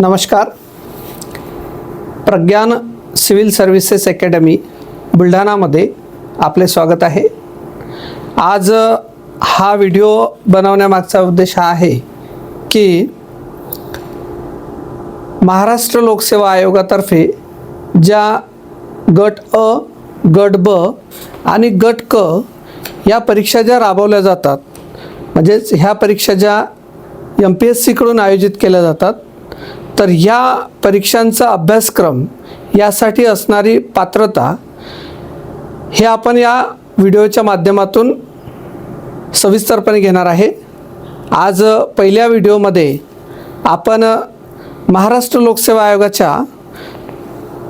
नमस्कार. Pragyan civil services academy बुलढाणामध्ये आपले स्वागत आहे. आज हा व्हिडिओ बनवण्यामागचा उद्देश हा आहे की महाराष्ट्र लोकसेवा आयोगातर्फे ज्या गट अ गट ब आणि गट क या परीक्षा ज्या राबवल्या जातात म्हणजेच ह्या परीक्षा ज्या एम पी एस सीकडून आयोजित केल्या जातात तर ह्या परीक्षांचा अभ्यासक्रम यासाठी असणारी पात्रता हे आपण या व्हिडिओच्या माध्यमातून सविस्तरपणे घेणार आहे. आज पहिल्या व्हिडिओमध्ये आपण महाराष्ट्र लोकसेवा आयोगाच्या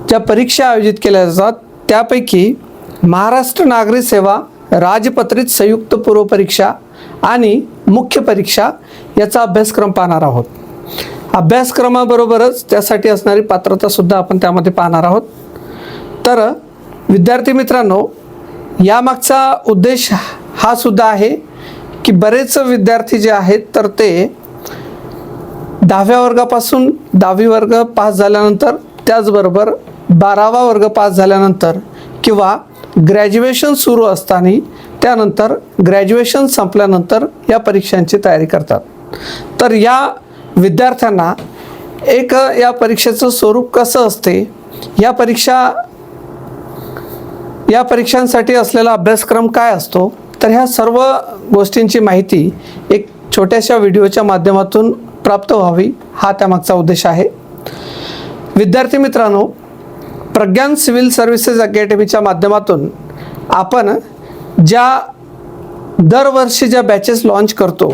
ज्या परीक्षा आयोजित केल्या जातात त्यापैकी महाराष्ट्र नागरी सेवा राजपत्रित संयुक्त पूर्व परीक्षा आणि मुख्य परीक्षा याचा अभ्यासक्रम पाहणार आहोत. अभ्यासक्रमाबरोबरच त्यासाठी असणारी पात्रतासुद्धा आपण त्यामध्ये पाहणार आहोत. तर विद्यार्थी मित्रांनो यामागचा उद्देश हा सुद्धा आहे की बरेच विद्यार्थी जे आहेत तर ते दहाव्या वर्गापासून दहावी वर्ग पास झाल्यानंतर त्याचबरोबर बारावा वर्ग पास झाल्यानंतर किंवा ग्रॅज्युएशन सुरू असताना त्यानंतर ग्रॅज्युएशन संपल्यानंतर या परीक्षांची तयारी करतात. तर या विद्यार्थ्यांना एक या परीक्षेचं स्वरूप कसं असते? या परीक्षा या परीक्षांसाठी असलेला अभ्यासक्रम काय असतो? तर ह्या सर्व गोष्टींची माहिती एक छोट्याशा व्हिडिओच्या माध्यमातून प्राप्त व्हावी हा त्यामागचा उद्देश आहे. विद्यार्थी मित्रांनो प्रज्ञान सिव्हिल सर्व्हिसेस अकॅडमीच्या माध्यमातून आपण ज्या दरवर्षी ज्या बॅचेस लॉन्च करतो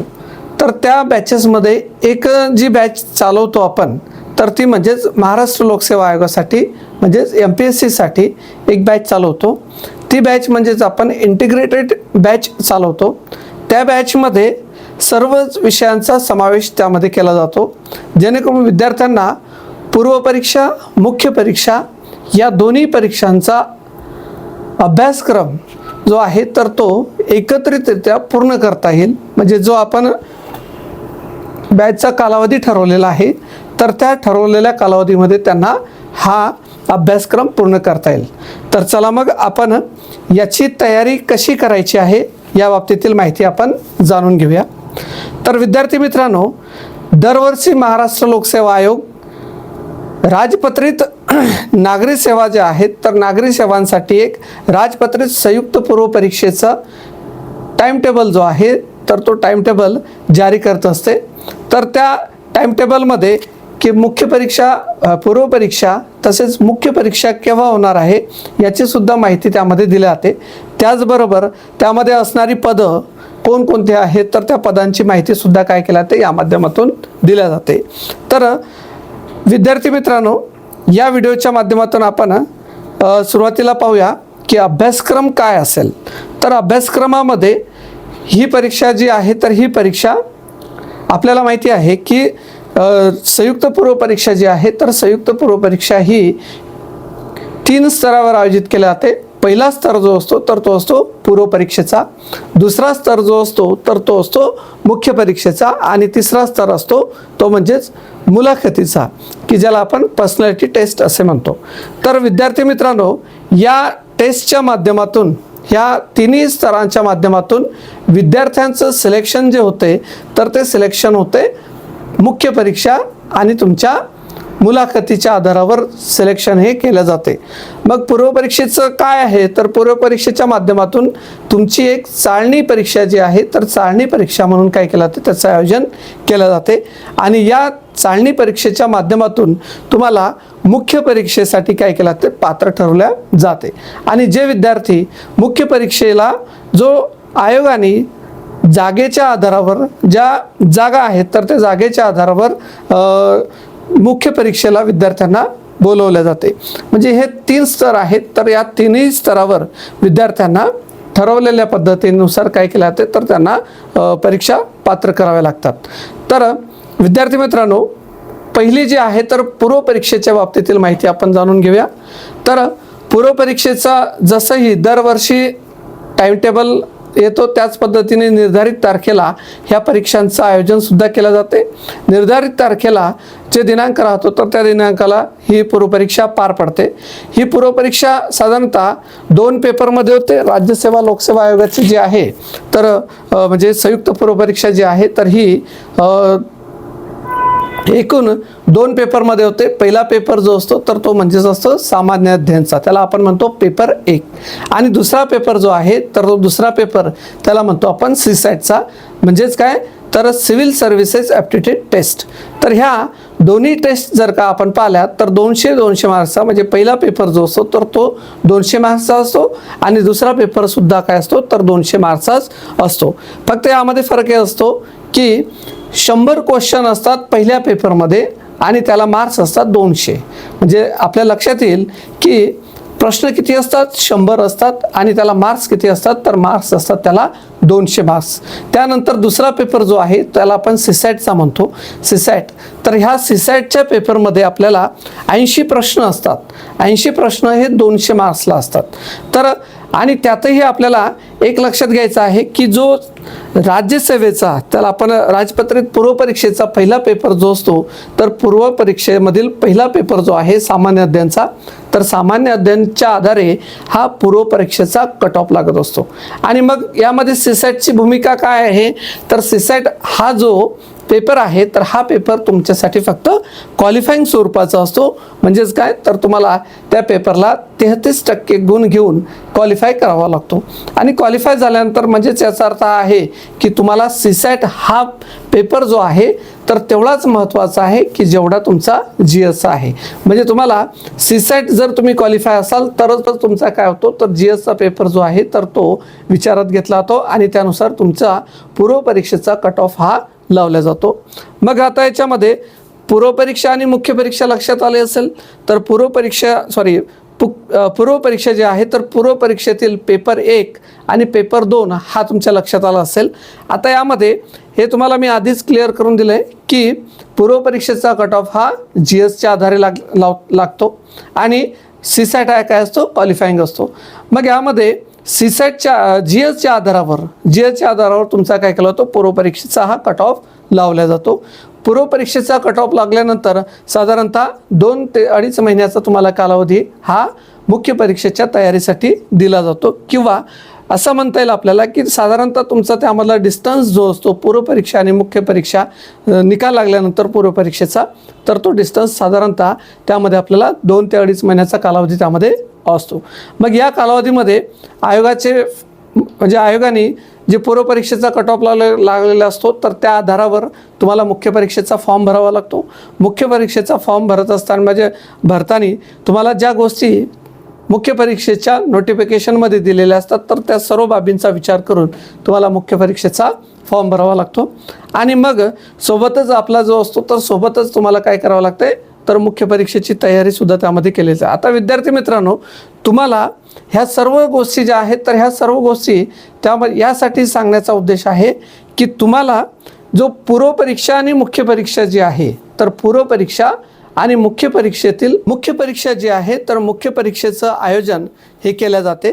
तर त्या बॅचेसमध्ये एक जी बॅच चालवतो आपण तर ती म्हणजेच महाराष्ट्र लोकसेवा आयोगासाठी म्हणजेच एम पी एस सीसाठी एक बॅच चालवतो. ती बॅच म्हणजेच आपण इंटिग्रेटेड बॅच चालवतो. त्या बॅचमध्ये सर्वच विषयांचा समावेश त्यामध्ये केला जातो. जेणेकरून विद्यार्थ्यांना पूर्वपरीक्षा मुख्य परीक्षा या दोन्ही परीक्षांचा अभ्यासक्रम जो आहे तर तो एकत्रितरित्या पूर्ण करता येईल. म्हणजे जो आपण बॅचचा कालावधी ठरवलेला आहे. तर त्या ठरवलेल्या कालावधीमध्ये त्यांना हा अभ्यासक्रम पूर्ण करता येईल. तर चला मग आपण याची तयारी कशी करायची आहे या बाबतीतील माहिती आपण जाणून घेऊया. तर विद्यार्थी मित्रांनो दरवर्षी महाराष्ट्र लोकसेवा आयोग राजपत्रित नागरी सेवा ज्या आहेत तर नागरी सेवांसाठी एक राजपत्रित संयुक्त पूर्व परीक्षेचा टाईम टेबल जो आहे तर तो टाईमटेबल जारी करत असते. तर त्या टाईमटेबलमध्ये की मुख्य परीक्षा पूर्वपरीक्षा पूर्व परीक्षा तसेच मुख्य परीक्षा केव्हा होणार आहे याचीसुद्धा माहिती त्यामध्ये दिली जाते. त्याचबरोबर त्यामध्ये असणारी पदं कोणकोणती आहेत तर त्या पदांची माहितीसुद्धा काय केली जाते या माध्यमातून दिल्या जाते. तर विद्यार्थी मित्रांनो या व्हिडिओच्या माध्यमातून आपण सुरुवातीला पाहूया की अभ्यासक्रम काय असेल. तर अभ्यासक्रमामध्ये ही परीक्षा जी आहे तर ही परीक्षा आपल्याला माहिती आहे की संयुक्त पूर्व परीक्षा जी आहे तर संयुक्त पूर्व परीक्षा ही तीन स्तरावर आयोजित केली जाते. पहिला स्तर जो असतो तर तो असतो पूर्व परीक्षेचा. दुसरा स्तर जो असतो तर तो असतो मुख्य परीक्षेचा. आणि तिसरा स्तर असतो तो म्हणजेच मुलाखतीचा की ज्याला आपण पर्सनॅलिटी टेस्ट असे म्हणतो. तर विद्यार्थी मित्रांनो या टेस्टच्या माध्यमातून ह्या तिन्ही स्तरांच्या माध्यमातून विद्यार्थ्यांचं सिलेक्शन जे होते तर ते सिलेक्शन होते मुख्य परीक्षा आणि तुमच्या मुलाखतीच्या आधारावर सिलेक्शन हे केलं जाते. मग पूर्वपरीक्षेचं काय आहे? तर पूर्वपरीक्षेच्या माध्यमातून तुमची एक चाळणी परीक्षा जी आहे तर चाळणी परीक्षा म्हणून काय केलं जाते? त्याचं आयोजन केलं जाते. आणि या चाळणी परीक्षेच्या माध्यमातून तुम्हाला मुख्य परीक्षेसाठी काय केलं जाते? पात्र ठरवल्या जाते. आणि जे विद्यार्थी मुख्य परीक्षेला जो आयोगाने जागेच्या आधारावर ज्या जागा आहेत तर त्या जागेच्या आधारावर मुख्य परीक्षेला विद्यार्थ्यांना बोलवलं जाते. म्हणजे हे तीन स्तर आहेत तर या तिन्ही स्तरावर विद्यार्थ्यांना ठरवलेल्या पद्धतीनुसार काय केलं जाते तर त्यांना परीक्षा पात्र कराव्या लागतात. तर विद्यार्थी मित्रांनो पहिली जी आहे तर पूर्व परीक्षेच्या बाबतीतील माहिती आपण जाणून घेऊया. तर पूर्व परीक्षेचा जसंही दरवर्षी टाईमटेबल येतो त्याच पद्धतीने निर्धारित तारखेला ह्या परीक्षांचं आयोजनसुद्धा केलं जाते. निर्धारित तारखेला जे दिनांक राहतो तर त्या दिनांकाला ही पूर्वपरीक्षा पार पडते. ही पूर्वपरीक्षा साधारणतः दोन पेपरमध्ये होते. राज्यसेवा लोकसेवा आयोगाची जी आहे तर म्हणजे संयुक्त पूर्वपरीक्षा जी आहे तर ही एकूण दोन पेपरमध्ये होते. पहिला पेपर जो असतो तर तो म्हणजेच असतो सामान्य अध्ययनचा. त्याला आपण म्हणतो पेपर एक. आणि दुसरा पेपर जो आहे तर तो दुसरा पेपर त्याला म्हणतो आपण सीसॅटचा म्हणजेच काय? तर सिव्हिल सर्व्हिसेस ॲप्टिट्यूड टेस्ट तर ह्या दोन्ही टेस्ट जर का आपण पाहिल्या तर दोनशे दोनशे मार्क्सचा म्हणजे पहिला पेपर जो असतो तर तो दोनशे मार्क्सचा असतो. आणि दुसरा पेपरसुद्धा काय असतो तर दोनशे मार्क्सचाच असतो. फक्त यामध्ये फरक हे असतो की शंभर क्वेश्चन असतात पहिल्या पेपरमध्ये आणि त्याला मार्क्स असतात दोनशे. म्हणजे आपल्या लक्षात येईल की प्रश्न किती असतात? शंभर असतात आणि त्याला मार्क्स किती असतात? तर मार्क्स असतात त्याला दोनशे मार्क्स त्यानंतर दुसरा पेपर जो आहे त्याला आपण सिसॅटचा म्हणतो. सिसॅट तर ह्या सिसॅटच्या पेपरमध्ये आपल्याला ऐंशी प्रश्न असतात. ऐंशी प्रश्न हे दोनशे मार्क्सला असतात. तर आणि त्यातही आपल्याला एक लक्षात घ्यायचं आहे की जो राज्यसेवेचा त्याला आपण राजपत्रित पूर्वपरीक्षेचा पहिला पेपर जो असतो तर पूर्वपरीक्षेमधील पहिला पेपर जो आहे सामान्य अध्ययनचा तर सामान्य अध्ययनच्या आधारे हा पूर्वपरीक्षेचा कट ऑफ लागत असतो. आणि मग यामध्ये सिसॅटची भूमिका काय आहे? तर सिसॅट हा जो पेपर आहे तर हा पेपर तुमच्यासाठी फक्त क्वालिफाईंग स्वरूपाचा असतो. म्हणजेच काय? तर तुम्हाला त्या पेपरला तेहतीस टक्के गुण घेऊन क्वालिफाय करावा लागतो. आणि क्वालिफाय झाल्यानंतर म्हणजेच याचा अर्थ आहे की तुम्हाला सीसॅट हा पेपर जो आहे तर तेवढाच महत्त्वाचा आहे की जेवढा तुमचा जी एसचा आहे. म्हणजे तुम्हाला सीसॅट जर तुम्ही क्वालिफाय असाल तरच तर तुमचा काय होतो? तर जी एसचा पेपर जो आहे तर तो विचारात घेतला जातो आणि त्यानुसार तुमचा पूर्वपरीक्षेचा कट ऑफ हा लावला जातो. मग आता याच्यामध्ये पूर्वपरीक्षा आणि मुख्य परीक्षा लक्षात आली असेल तर पूर्वपरीक्षा सॉरी पु पूर्वपरीक्षा जी आहे तर पूर्वपरीक्षेतील पेपर एक आणि पेपर दोन हा तुमच्या लक्षात आला असेल. आता यामध्ये हे तुम्हाला मी आधीच क्लिअर करून दिलं आहे की पूर्वपरीक्षेचा कट ऑफ हा जी एसच्या आधारे लाग लाव लागतो आणि सीसॅट हा काय असतो? क्वालिफाईंग असतो. मग यामध्ये सीसॅटच्या जी एसच्या आधारावर जी एसच्या आधारावर तुमचा काय केला जातो पूर्वपरीक्षेचा हा कट ऑफ लावला जातो. पूर्वपरीक्षेचा कट ऑफ लागल्यानंतर साधारणतः दोन ते अडीच महिन्याचा तुम्हाला कालावधी हा मुख्य परीक्षेच्या तयारीसाठी दिला जातो. किंवा असं म्हणता येईल आपल्याला की साधारणतः तुमचा त्यामधला डिस्टन्स जो असतो पूर्वपरीक्षा आणि मुख्य परीक्षा निकाल लागल्यानंतर पूर्वपरीक्षेचा तर तो डिस्टन्स साधारणतः त्यामध्ये आपल्याला दोन ते अडीच महिन्याचा कालावधी त्यामध्ये असतो. मग या कालावधीमध्ये आयोगाचे म्हणजे आयोगाने जे पूर्वपरीक्षेचा कट ऑफ लावले लागलेला असतो तर त्या आधारावर तुम्हाला मुख्य परीक्षेचा फॉर्म भरावा लागतो. मुख्य परीक्षेचा फॉर्म भरत असताना म्हणजे भरताना तुम्हाला ज्या गोष्टी मुख्य परीक्षेच्या नोटिफिकेशनमध्ये दिलेल्या असतात तर त्या सर्व बाबींचा विचार करून तुम्हाला मुख्य परीक्षेचा फॉर्म भरावा लागतो. आणि मग सोबतच आपला जो असतो तर सोबतच तुम्हाला काय करावं लागतंय? तर मुख्य परीक्षेची तयारीसुद्धा त्यामध्ये केली जाते. आता विद्यार्थी मित्रांनो तुम्हाला ह्या सर्व गोष्टी ज्या आहेत तर ह्या सर्व गोष्टी त्यामध्ये यासाठी सांगण्याचा उद्देश आहे की तुम्हाला जो पूर्वपरीक्षा आणि मुख्य परीक्षा जी आहे तर पूर्वपरीक्षा आणि मुख्य परीक्षेतील मुख्य परीक्षा जी आहे तर मुख्य परीक्षेचं आयोजन हे केल्या जाते.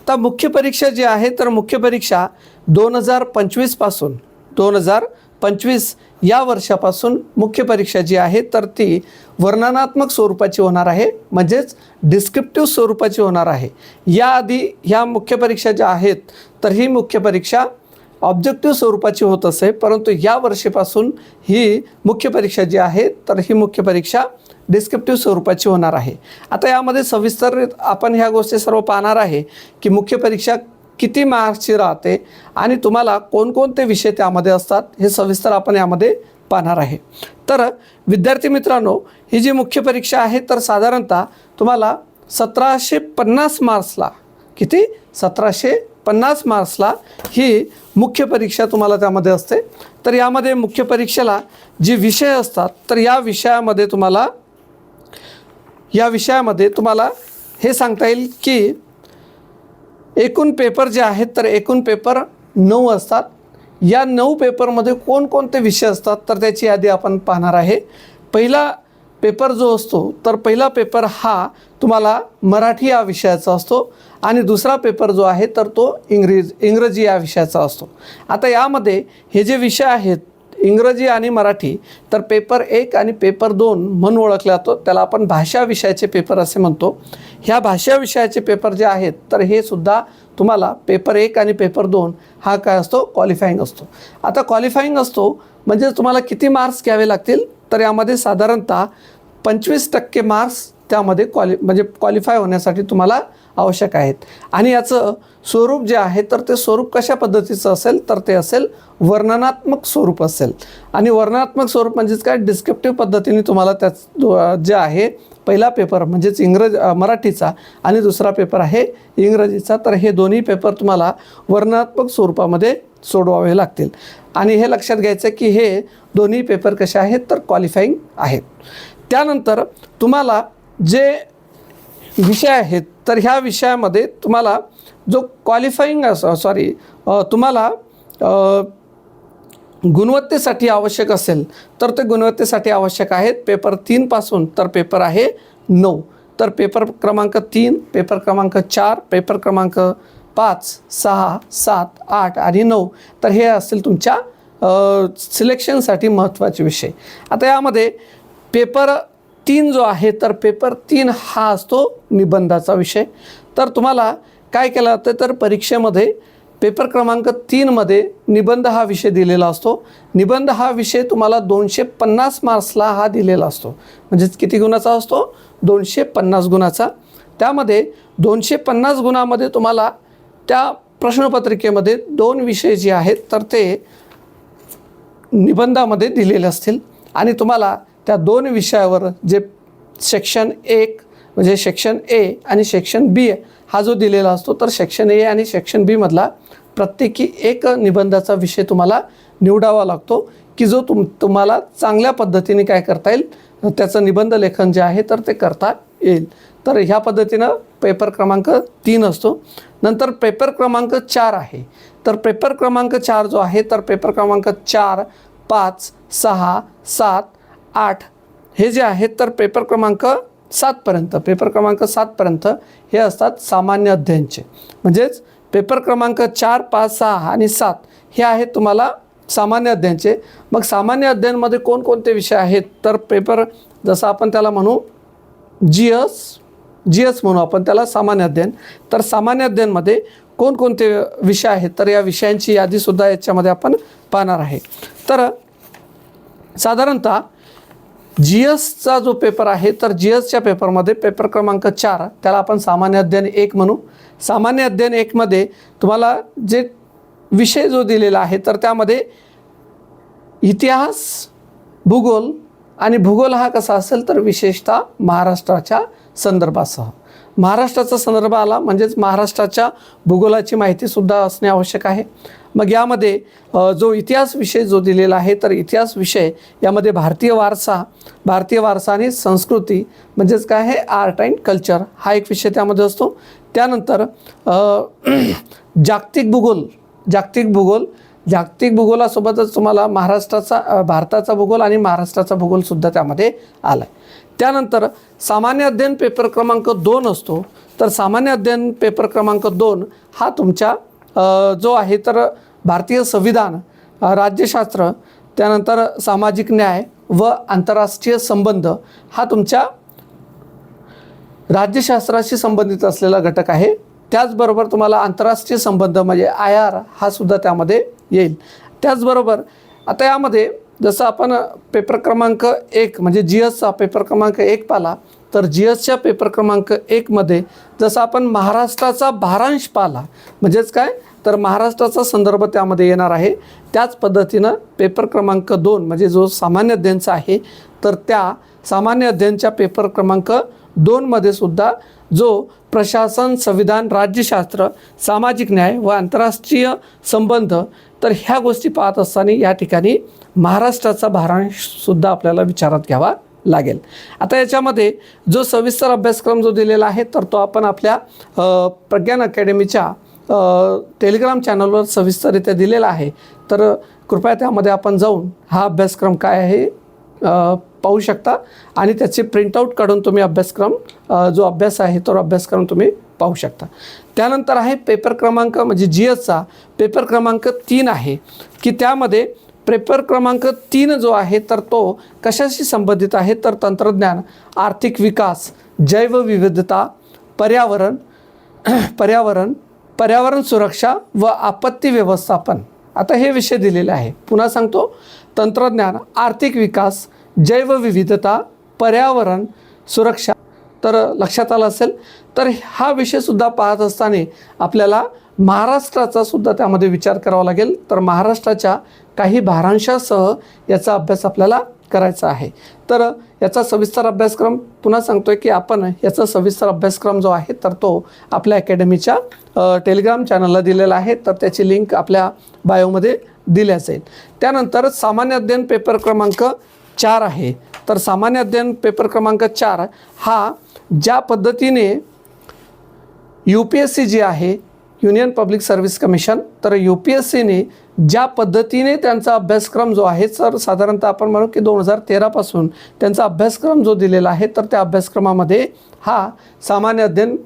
आता मुख्य परीक्षा जी आहे तर मुख्य परीक्षा दोन हजार पंचवीसपासून दोन हजार पंचवीस या वर्षापासून मुख्य परीक्षा जी आहे तर ती वर्णनात्मक स्वरूपाची होणार आहे म्हणजेच डिस्क्रिप्टिव्ह स्वरूपाची होणार आहे. याआधी ह्या मुख्य परीक्षा ज्या आहेत तर ही मुख्य परीक्षा ऑब्जेक्टिव्ह स्वरूपाची होत असे परंतु या वर्षीपासून ही मुख्य परीक्षा जी आहे तर ही मुख्य परीक्षा डिस्क्रिप्टिव्ह स्वरूपाची होणार आहे. आता यामध्ये सविस्तर आपण ह्या गोष्टी सर्व पाहणार आहे की मुख्य परीक्षा किती मार्क्सची राहते आणि तुम्हाला कोणकोणते विषय त्यामध्ये असतात हे सविस्तर आपण यामध्ये पाहणार आहे. तर विद्यार्थी मित्रांनो ही जी मुख्य परीक्षा आहे तर साधारणतः तुम्हाला सतराशे पन्नास मार्क्सला किती? सतराशे पन्नास मार्क्सला ही मुख्य परीक्षा तुम्हाला त्यामध्ये असते. तर यामध्ये मुख्य परीक्षेला जे विषय असतात तर या विषयामध्ये तुम्हाला या विषयामध्ये तुम्हाला हे सांगता येईल की एकूण पेपर जे आहेत तर एकूण पेपर नऊ असतात. या नऊ पेपरमध्ये कोणकोणते विषय असतात तर त्याची यादी आपण पाहणार आहे. पहिला पेपर जो असतो तर पहिला पेपर हा तुम्हाला मराठी या विषयाचा असतो आणि दुसरा पेपर जो आहे तर तो इंग्रज इंग्रजी या विषयाचा असतो. आता यामध्ये हे जे विषय आहेत इंग्रजी आणि मराठी तर पेपर एक आणि पेपर दोन म्हणून ओळखला जातो. त्याला आपण भाषा विषयाचे पेपर असे म्हणतो. ह्या भाषा विषयाचे पेपर जे आहेत तर हे सुद्धा तुम्हाला पेपर एक आणि पेपर दोन हा काय असतो? क्वालिफाईंग असतो. आता क्वालिफाईंग असतो म्हणजे तुम्हाला किती मार्क्स घ्यावे लागतील? तर यामध्ये साधारणतः पंचवीस टक्के मार्क्स त्यामध्ये क्वालि म्हणजे क्वालिफाय होण्यासाठी तुम्हाला आवश्यक आहेत. आणि याचं स्वरूप जे आहे तर ते स्वरूप कशा पद्धतीचं असेल तर ते असेल वर्णनात्मक स्वरूप असेल. आणि वर्णनात्मक स्वरूप म्हणजेच काय? डिस्क्रिप्टिव्ह पद्धतीने तुम्हाला त्याच जे आहे पहिला पेपर म्हणजेच इंग्रज मराठीचा आणि दुसरा पेपर आहे इंग्रजीचा. तर हे दोन्ही पेपर तुम्हाला वर्णनात्मक स्वरूपामध्ये सोडवावे लागतील. आणि हे लक्षात घ्यायचं की हे दोन्ही पेपर कसे आहेत तर क्वालिफाईंग आहेत. त्यानंतर तुम्हाला जे विषय आहेत तर ह्या विषयामध्ये तुम्हाला जो क्वालिफाईंग सॉरी तुम्हाला गुणवत्तेसाठी आवश्यक असेल तर ते गुणवत्तेसाठी आवश्यक आहेत पेपर तीनपासून तर पेपर आहे नऊ. तर पेपर क्रमांक तीन पेपर क्रमांक चार पेपर क्रमांक पाच सहा सात आठ आणि नऊ. तर हे असतील तुमच्या सिलेक्शनसाठी महत्त्वाचे विषय. आता यामध्ये पेपर तीन जो आहे तर पेपर तीन हा असतो निबंधाचा विषय. तर तुम्हाला काय केलं जातं तर परीक्षेमध्ये पेपर क्रमांक तीनमध्ये निबंध हा विषय दिलेला असतो. निबंध हा विषय तुम्हाला दोनशे पन्नास मार्क्सला हा दिलेला असतो. म्हणजेच किती गुणाचा असतो? दोनशे पन्नास गुणाचा. त्यामध्ये दोनशे पन्नास गुणामध्ये तुम्हाला त्या प्रश्नपत्रिकेमध्ये दोन विषय जे आहेत तर ते निबंधामध्ये दिलेले असतील. आणि तुम्हाला त्या दोन विषयावर जे सेक्शन एक म्हणजे सेक्शन ए आणि सेक्शन बी हा जो दिलेला असतो तर सेक्शन ए आणि सेक्शन बीमधला प्रत्येकी एक निबंधाचा विषय तुम्हाला निवडावा लागतो की जो तुम तुम्हाला चांगल्या पद्धतीने काय करता येईल त्याचं निबंध लेखन जे आहे तर ते करता येईल. तर ह्या पद्धतीनं पेपर क्रमांक तीन असतो. नंतर पेपर क्रमांक चार आहे. तर पेपर क्रमांक चार जो आहे तर पेपर क्रमांक चार पाच सहा सात आठ. हे जे आहेत तर पेपर क्रमांक सातपर्यंत पेपर क्रमांक सातपर्यंत हे असतात सामान्य अध्ययनचे. म्हणजेच पेपर क्रमांक चार पाच सहा आणि सात हे आहेत तुम्हाला सामान्य अध्ययनचे. मग सामान्य अध्ययनमध्ये कोणकोणते विषय आहेत? तर पेपर जसं आपण त्याला म्हणू जी एस जी एस म्हणू आपण त्याला सामान्य अध्ययन. तर सामान्य अध्ययनमध्ये कोणकोणते विषय आहेत? तर या विषयांची यादीसुद्धा याच्यामध्ये आपण पाहणार आहे. तर साधारणतः जी एसचा जो पेपर आहे तर जी एसच्या पेपरमध्ये पेपर क्रमांक चार त्याला आपण सामान्य अध्ययन एक म्हणू. सामान्य अध्ययन एकमध्ये तुम्हाला जे विषय जो दिलेला आहे तर त्यामध्ये इतिहास भूगोल आणि भूगोल हा कसा असेल तर विशेषतः महाराष्ट्राच्या संदर्भासह. महाराष्ट्राचा संदर्भ आला. म्हणजेच महाराष्ट्राच्या भूगोलाची माहितीसुद्धा असणे आवश्यक आहे. मग यामध्ये जो इतिहास विषय जो दिलेला आहे तर इतिहास विषय यामध्ये भारतीय वारसा भारतीय वारसा आणि संस्कृती म्हणजेच काय आहे? आर्ट अँड कल्चर हा एक विषय त्यामध्ये असतो. त्यानंतर जागतिक भूगोल जागतिक भूगोल जागतिक भूगोलासोबतच तुम्हाला महाराष्ट्राचा भारताचा भूगोल आणि महाराष्ट्राचा भूगोलसुद्धा त्यामध्ये आला आहे त्यानंतर सामान्य अध्ययन पेपर क्रमांक दोन असतो. तर सामान्य अध्ययन पेपर क्रमांक दोन हा तुमच्या जो आहे तर भारतीय संविधान राज्यशास्त्र त्यानंतर सामाजिक न्याय व आंतरराष्ट्रीय संबंध हा तुमच्या राज्यशास्त्राशी संबंधित असलेला घटक आहे. त्याचबरोबर तुम्हाला आंतरराष्ट्रीय संबंध म्हणजे आय आर हा सुद्धा त्यामध्ये येईल. त्याचबरोबर आता यामध्ये जसं आपण पेपर क्रमांक एक म्हणजे जी एसचा पेपर क्रमांक एक पाला तर जी एसच्या पेपर क्रमांक एकमध्ये जसं आपण महाराष्ट्राचा भारांश पाला म्हणजेच काय? तर महाराष्ट्राचा संदर्भ त्यामध्ये येणार आहे. त्याच पद्धतीनं पेपर क्रमांक दोन म्हणजे जो सामान्य अध्ययनचा आहे तर त्या सामान्य अध्ययनच्या पेपर क्रमांक दोनमध्ये सुद्धा जो प्रशासन संविधान राज्यशास्त्र सामाजिक न्याय व आंतरराष्ट्रीय संबंध तर ह्या गोष्टी पाहत असताना या ठिकाणी महाराष्ट्राचा भारांशसुद्धा आपल्याला विचारात घ्यावा लागेल. आता याच्यामध्ये जो सविस्तर अभ्यासक्रम जो दिलेला आहे तर तो आपण आपल्या प्रज्ञान अकॅडमीच्या टेलिग्राम चॅनलवर सविस्तररित्या दिलेला आहे. तर कृपया त्यामध्ये आपण जाऊन हा अभ्यासक्रम काय आहे पाहू शकता आणि त्याचे प्रिंटआउट काढून तुम्ही अभ्यासक्रम जो अभ्यास आहे तो अभ्यासक्रम तुम्ही पाहू शकता. त्यानंतर आहे पेपर क्रमांक म्हणजे जी एसचा पेपर क्रमांक तीन आहे. की त्यामध्ये पेपर क्रमांक तीन जो आहे तर तो कशाशी संबंधित आहे? तर तंत्रज्ञान आर्थिक विकास जैवविविधता पर्यावरण पर्यावरण पर्यावरण सुरक्षा व आपत्ती व्यवस्थापन. आता हे विषय दिलेले आहे. पुन्हा सांगतो. तंत्रज्ञान आर्थिक विकास जैवविविधता पर्यावरण सुरक्षा. तर लक्षात आलं असेल तर हा विषयसुद्धा पाहत असताना आपल्याला महाराष्ट्राचा सुद्धा त्यामध्ये विचार करावा लागेल. तर महाराष्ट्राच्या काही भारांशासह याचा अभ्यास आपल्याला करायचा आहे. तर याचा सविस्तर अभ्यासक्रम पुन्हा सांगतोय की आपण याचा सविस्तर अभ्यासक्रम जो आहे तर तो आपल्या अकॅडमीच्या टेलिग्राम चॅनलला दिलेला आहे. तर त्याची लिंक आपल्या बायोमध्ये दिल्या जाईल त्यानंतर सामान्य अध्ययन पेपर क्रमांक चार आहे. तर सामान्य अध्ययन पेपर क्रमांक चार हा ज्या पद्धतीने यू पी एस सी जी आहे युनियन पब्लिक सर्व्हिस कमिशन तर यू पी एस सीने ज्या पद्धतीने त्यांचा अभ्यासक्रम जो आहे सर साधारणतः आपण म्हणू की दोन हजार तेरापासून त्यांचा अभ्यासक्रम जो दिलेला आहे तर त्या अभ्यासक्रमामध्ये हा सामान्य अध्ययन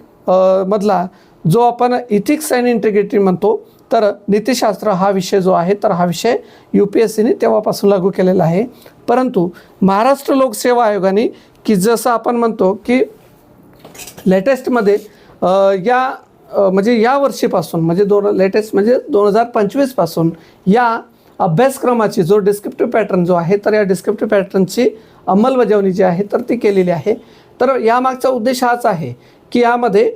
मधला जो आपण इथिक्स अँड इंटिग्रिटी म्हणतो तर नीतिशास्त्र हा विषय जो आहे तर हा विषय यू पी एस सीने तेव्हापासून लागू केलेला आहे. परंतु महाराष्ट्र लोकसेवा आयोगाने की जसं आपण म्हणतो की लेटेस्टमध्ये या म्हणजे या वर्षीपासून म्हणजे दोन लेटेस्ट म्हणजे दोन हजार पंचवीसपासून या अभ्यासक्रमाची जो डिस्क्रिप्टिव्ह पॅटर्न जो आहे तर या डिस्क्रिप्टिव्ह पॅटर्नची अंमलबजावणी जी आहे तर ती केलेली आहे. तर यामागचा उद्देश हाच आहे की यामध्ये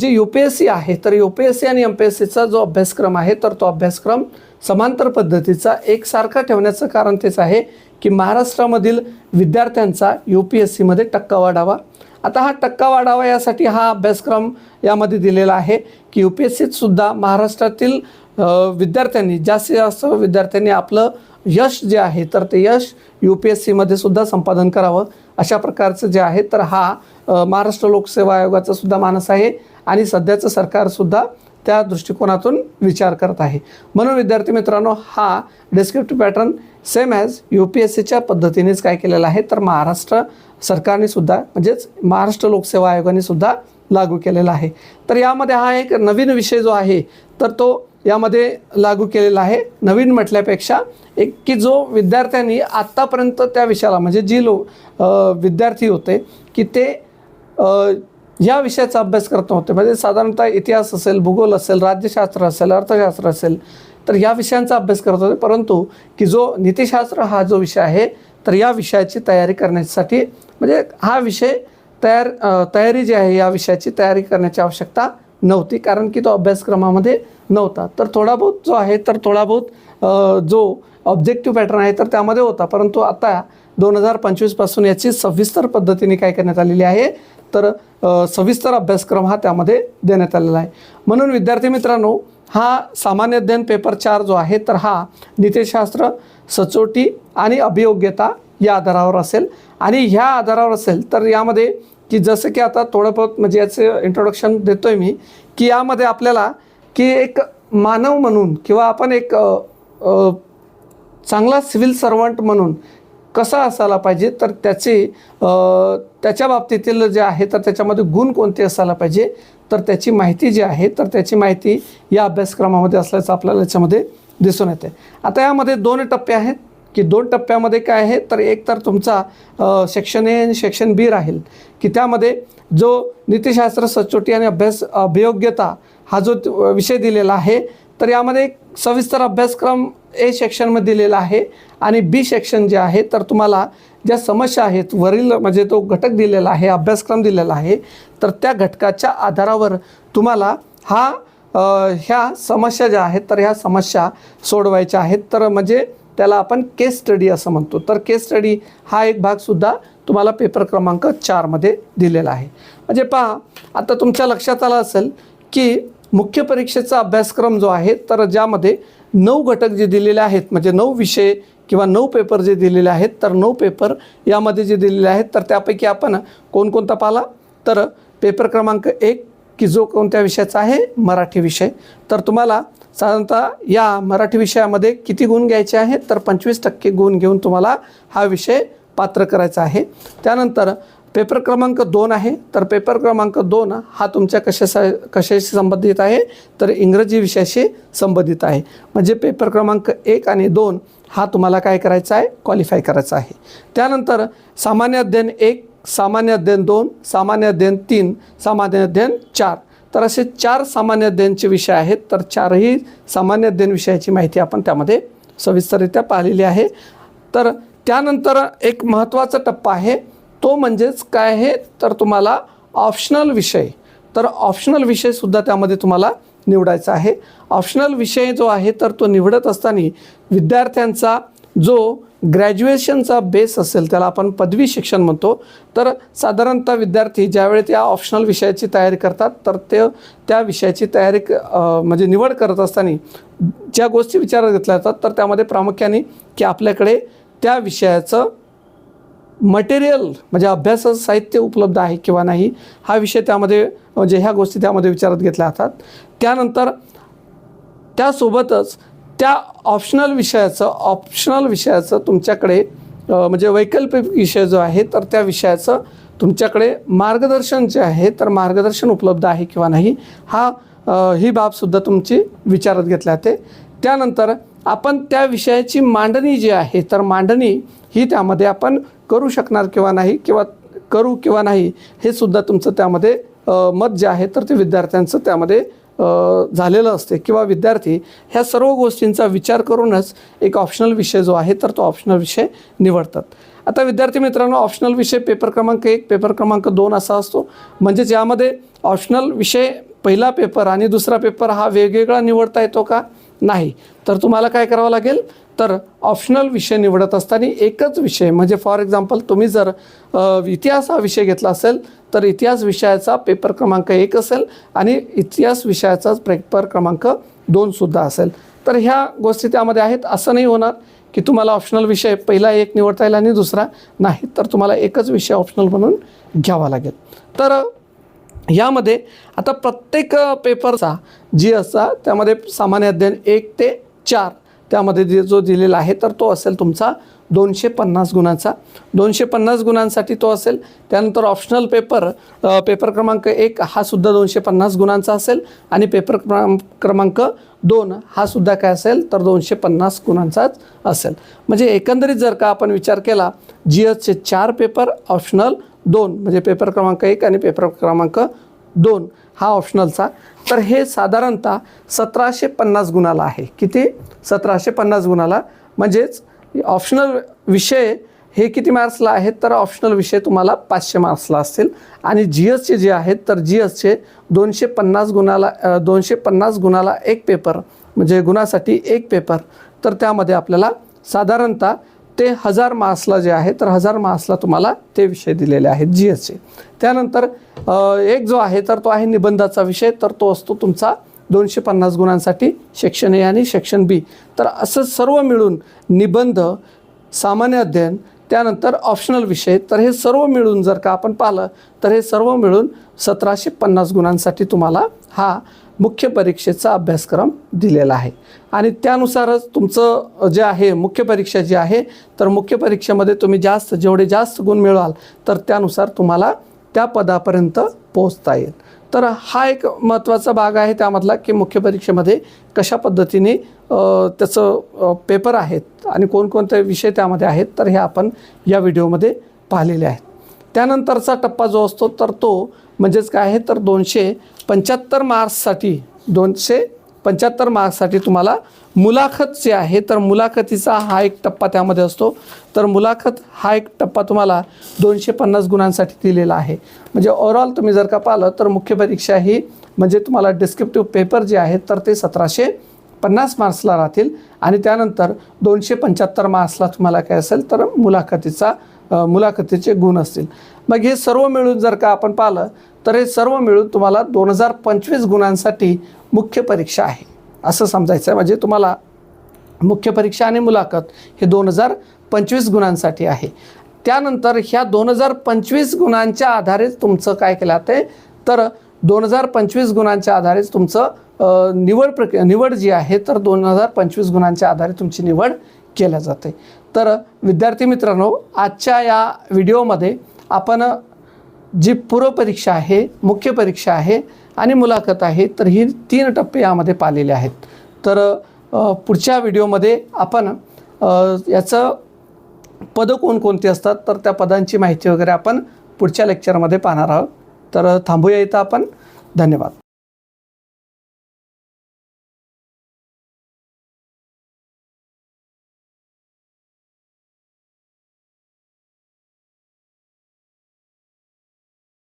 जी यू पी एस सी आहे तर यू पी एस सी आणि एम पी एस सीचा जो अभ्यासक्रम आहे तर तो अभ्यासक्रम समांतर पद्धतीचा एकसारखा ठेवण्याचं कारण तेच आहे की महाराष्ट्रामधील विद्यार्थ्यांचा यू पी एस सीमध्ये टक्का वाढावा. आता हा टक्का वाढावा यासाठी हा अभ्यासक्रम यामध्ये दिलेला आहे की यू पी एस सीतसुद्धा महाराष्ट्रातील विद्यार्थ्यांनी जास्तीत जास्त विद्यार्थ्यांनी आपलं यश जे आहे तर ते यश यू पी एस सीमध्ये सुद्धा संपादन करावं अशा प्रकारचं जे आहे तर हा महाराष्ट्र लोकसेवा आयोगाचा सुद्धा मानस आहे आणि सध्याचं सरकारसुद्धा त्या दृष्टिकोनातून विचार करत आहे. म्हणून विद्यार्थी मित्रांनो हा descriptive pattern same as U P S सीच्या पद्धतीनेच काय केलेलं आहे तर महाराष्ट्र सरकारने सुद्धा म्हणजेच महाराष्ट्र लोकसेवा आयोगाने सुद्धा लागू केलेला आहे. तर यामध्ये हा एक नवीन विषय जो आहे तर तो यामध्ये लागू केलेला आहे. नवीन म्हटल्यापेक्षा एक की जो विद्यार्थ्यांनी आत्तापर्यंत त्या विषयाला म्हणजे जी लो विद्यार्थी होते की ते या विषयाचा अभ्यास करत नव्हते. म्हणजे साधारणतः इतिहास असेल भूगोल असेल राज्यशास्त्र असेल अर्थशास्त्र असेल तर या विषयांचा अभ्यास करत होते. परंतु की जो नीतिशास्त्र हा जो विषय आहे तर या विषयाची तयारी करण्यासाठी म्हणजे हा विषय तयार तयारी जी आहे या विषयाची तयारी करण्याची आवश्यकता नव्हती. कारण की तो अभ्यासक्रमामध्ये नव्हता. तर थोडा बहुत जो आहे तर थोडा बहुत जो ऑब्जेक्टिव्ह पॅटर्न आहे तर त्यामध्ये होता. परंतु आता दोन हजार पंचवीसपासून याची सविस्तर पद्धतीने काय करण्यात आलेली आहे तर सविस्तर अभ्यासक्रम हा त्यामध्ये देण्यात आलेला आहे. म्हणून विद्यार्थी मित्रांनो हा सामान्य अध्ययन पेपर चार जो आहे तर हा नीतिशास्त्र सचोटी आणि अभियोग्यता या आधारावर असेल. आणि ह्या आधारावर असेल तर यामध्ये की जसं की आता थोडं बहुत म्हणजे याचं इंट्रोडक्शन देतो आहे मी की यामध्ये आपल्याला की एक मानव म्हणून किंवा आपण एक चांगला सिव्हिल सर्वंट म्हणून कसा असायला पाहिजे तर त्याचे त्याच्या बाबतीतील जे आहे तर त्याच्यामध्ये गुण कोणते असायला पाहिजे तर त्याची माहिती जी आहे तर त्याची माहिती या अभ्यासक्रमामध्ये असल्याचं आपल्याला याच्यामध्ये दिसून येते. आता यामध्ये दोन टप्पे आहेत. की दोन टप्प्यामध्ये काय आहे? तर एक तर तुमचा सेक्शन ए आणि सेक्शन बी राहील. की त्यामध्ये जो नीतिशास्त्र सचोटी आणि अभ्यास अभियोग्यता हा जो विषय दिलेला आहे तर यामध्ये एक सविस्तर अभ्यासक्रम ए सेक्शनमध्ये दिलेला आहे आणि बी सेक्शन जे आहे तर तुम्हाला ज्या समस्या आहेत वरील म्हणजे तो घटक दिलेला आहे अभ्यासक्रम दिलेला आहे तर त्या घटकाच्या आधारावर तुम्हाला हा ह्या समस्या ज्या आहेत तर ह्या समस्या सोडवायच्या आहेत. तर म्हणजे त्याला आपण केस स्टडी असं म्हणतो. तर केस स्टडी हा एक भागसुद्धा तुम्हाला पेपर क्रमांक चारमध्ये दिलेला आहे. म्हणजे पहा आता तुमच्या लक्षात आलं असेल की मुख्य परीक्षेचा अभ्यासक्रम जो आहे तर ज्यामध्ये नऊ घटक जे दिलेले आहेत म्हणजे नऊ विषय किंवा नऊ पेपर जे दिलेले आहेत तर नऊ पेपर यामध्ये जे दिलेले आहेत तर त्यापैकी आपण कोणकोणता पाहिला? तर पेपर क्रमांक एक की जो कोणत्या विषयाचा आहे? मराठी विषय. तर तुम्हाला साधारणतः या मराठी विषयामध्ये किती गुण घ्यायचे आहेत? तर पंचवीस टक्के गुण घेऊन तुम्हाला हा विषय पात्र करायचा आहे. त्यानंतर पेपर क्रमांक दोन आहे. तर पेपर क्रमांक दोन हा तुमच्या कशासा कशाशी संबंधित आहे? तर इंग्रजी विषयाशी संबंधित आहे. म्हणजे पेपर क्रमांक एक आणि दोन हा तुम्हाला काय करायचा आहे? क्वालिफाय करायचा आहे. त्यानंतर सामान्य अध्ययन एक सामान्य अध्ययन दोन सामान्य अध्ययन तीन सामान्य अध्ययन चार. तर असे चार सामान्य अध्ययनचे विषय आहेत. तर चारही सामान्य अध्ययन विषयाची माहिती आपण त्यामध्ये सविस्तररित्या पाहिलेली आहे. तर त्यानंतर एक महत्त्वाचा टप्पा आहे. तो म्हणजेच काय आहे? तर तुम्हाला ऑप्शनल विषय. तर ऑप्शनल विषयसुद्धा त्यामध्ये तुम्हाला निवडायचा आहे. ऑप्शनल विषय जो आहे तर तो निवडत असताना विद्यार्थ्यांचा जो ग्रॅज्युएशनचा बेस असेल त्याला आपण पदवी शिक्षण म्हणतो. तर साधारणतः विद्यार्थी ज्यावेळी त्या ऑप्शनल विषयाची तयारी करतात तर ते त्या विषयाची तयारी क- म्हणजे निवड करत असताना ज्या गोष्टी विचारात घेतल्या जातात तर त्यामध्ये प्रामुख्याने की आपल्याकडे त्या विषयाचं मटेरियल म्हणजे अभ्यास साहित्य उपलब्ध आहे किंवा नाही हा विषय त्यामध्ये म्हणजे ह्या गोष्टी त्यामध्ये विचारात घेतल्या जातात. त्यानंतर त्यासोबतच त्या ऑप्शनल विषयाचं ऑप्शनल विषयाचं तुमच्याकडे म्हणजे वैकल्पिक विषय जो आहे तर त्या विषयाचं तुमच्याकडे मार्गदर्शन जे आहे तर मार्गदर्शन उपलब्ध आहे किंवा नाही हा ही बाबसुद्धा तुमची विचारात घेतल्या जाते. त्यानंतर आपण त्या विषयाची मांडणी जी आहे तर मांडणी ही त्यामध्ये आपण करू शकणार किंवा नाही किंवा करू किंवा नाही हे सुद्धा तुमचं त्यामध्ये मत जे आहे तर ते विद्यार्थ्यांचं त्यामध्ये झालेलं असते. किंवा विद्यार्थी ह्या सर्व गोष्टींचा विचार करूनच एक ऑप्शनल विषय जो आहे तर तो ऑप्शनल विषय निवडतात. आता विद्यार्थी मित्रांनो ऑप्शनल विषय पेपर क्रमांक एक पेपर क्रमांक दोन असा असतो. म्हणजेच यामध्ये ऑप्शनल विषय पहिला पेपर आणि दुसरा पेपर हा वेगवेगळा निवडता येतो का? नाही. तर तुम्हाला काय करावं लागेल? तर ऑप्शनल विषय निवडत असताना एकच विषय म्हणजे फॉर एक्झाम्पल तुम्ही जर इतिहास हा विषय घेतला असेल तर इतिहास विषयाचा पेपर क्रमांक एक असेल आणि इतिहास विषयाचा पेपर क्रमांक दोनसुद्धा असेल. तर ह्या गोष्टी त्यामध्ये आहेत असं नाही होणार की तुम्हाला ऑप्शनल विषय पहिला एक निवडता येईल आणि दुसरा नाही. तर तुम्हाला एकच विषय ऑप्शनल म्हणून घ्यावा लागेल. तर यामध्ये आता प्रत्येक पेपरचा जी असा त्यामध्ये सामान्य अध्ययन एक ते चार त्यामध्ये जे जो दिलेला आहे तर तो असेल तुमचा दोनशे पन्नास गुणांचा. दोनशे पन्नास गुणांसाठी तो असेल. त्यानंतर ऑप्शनल पेपर पेपर क्रमांक एक हा सुद्धा दोनशे पन्नास गुणांचा असेल. आणि पेपर क्रमांक दोन हा सुद्धा काय असेल तर दोनशे पन्नास गुणांचाच असेल. म्हणजे एकंदरीत जर का आपण विचार केला जी एसचे चार पेपर ऑप्शनल दोन म्हणजे पेपर क्रमांक एक आणि पेपर क्रमांक दोन हा ऑप्शनलचा तर हे साधारणतः सतराशे पन्नास गुणाला आहे. किती? सतराशे पन्नास गुणाला. म्हणजेच ऑप्शनल विषय हे किती मार्क्सला आहेत? तर ऑप्शनल विषय तुम्हाला पाचशे मार्क्सला असतील. आणि जी एसचे जे आहेत तर जी एसचे दोनशे पन्नास गुणाला दोनशे पन्नास गुणाला एक पेपर म्हणजे गुणासाठी एक पेपर तर त्यामध्ये आपल्याला साधारणतः ते हजार मार्क्सला जे आहे तर हजार मार्क्सला तुम्हाला ते विषय दिलेले आहेत जी एसचे त्यानंतर एक जो आहे तर तो आहे निबंधाचा विषय तर तो असतो तुमचा दोनशे पन्नास गुणांसाठी सेक्शन ए आणि सेक्शन बी तर असं सर्व मिळून निबंध सामान्य अध्ययन त्यानंतर ऑप्शनल विषय तर हे सर्व मिळून जर का आपण पाहिलं तर हे सर्व मिळून सतराशे पन्नास गुणांसाठी तुम्हाला हा मुख्य परीक्षेचा अभ्यासक्रम दिलेला आहे. आणि त्यानुसारच तुमचं जे आहे मुख्य परीक्षा जी आहे तर मुख्य परीक्षेमध्ये तुम्ही जास्त जेवढे जास्त गुण मिळवाल तर त्यानुसार तुम्हाला त्या पदापर्यंत पोहोचता येईल. तर हा एक महत्त्वाचा भाग आहे त्यामधला की मुख्य परीक्षेमध्ये कशा पद्धतीने त्याचं पेपर आहेत आणि कोणकोणते विषय त्यामध्ये आहेत तर हे आपण या व्हिडिओमध्ये पाहिलेले आहेत. त्यानंतरचा टप्पा जो असतो तर तो म्हणजेच काय आहे? तर दोनशे पंच्याहत्तर मार्क्ससाठी दोनशे पंच्याहत्तर मार्क्ससाठी तुम्हाला मुलाखत जे आहे तर मुलाखतीचा हा एक टप्पा त्यामध्ये असतो. तर मुलाखत हा एक टप्पा तुम्हाला दोनशे पन्नास गुणांसाठी दिलेला आहे. म्हणजे ओव्हरऑल तुम्ही जर का पाहिलं तर मुख्य परीक्षा ही म्हणजे तुम्हाला डिस्क्रिप्टिव्ह पेपर जे आहेत तर ते सतराशे पन्नास मार्क्सला राहतील. आणि त्यानंतर दोनशे पंच्याहत्तर मार्क्सला तुम्हाला काय असेल तर मुलाखतीचा मुलाखतीचे गुण असतील. मग हे सर्व मिळून जर का आपण पाहिलं तर हे सर्व मिळून तुम्हाला दोन हजार पंचवीस गुणांसाठी मुख्य परीक्षा आहे. असं समजायचं आहे. म्हणजे तुम्हाला मुख्य परीक्षा आणि मुलाखत हे दोन हजार पंचवीस गुणांसाठी आहे. त्यानंतर ह्या दोन हजार पंचवीस गुणांच्या आधारेच तुमचं काय केलं ते तर दोन हजार पंचवीस गुणांच्या आधारेच तुमचं निवड प्रक्रिया निवड जी आहे तर दोन हजार पंचवीस गुणांच्या आधारे तुमची निवड केल्या जाते. तर विद्यार्थी मित्रांनो आजच्या या व्हिडिओमध्ये आपण जी पूर्वपरीक्षा आहे मुख्य परीक्षा आहे आणि मुलाखत आहे तर ही तीन टप्पे यामध्ये पाहिलेले आहेत. तर पुढच्या व्हिडिओमध्ये आपण याचं पदं कोणकोणती असतात तर त्या पदांची माहिती वगैरे आपण पुढच्या लेक्चरमध्ये पाहणार आहोत. तर थांबूया इथं आपण. धन्यवाद.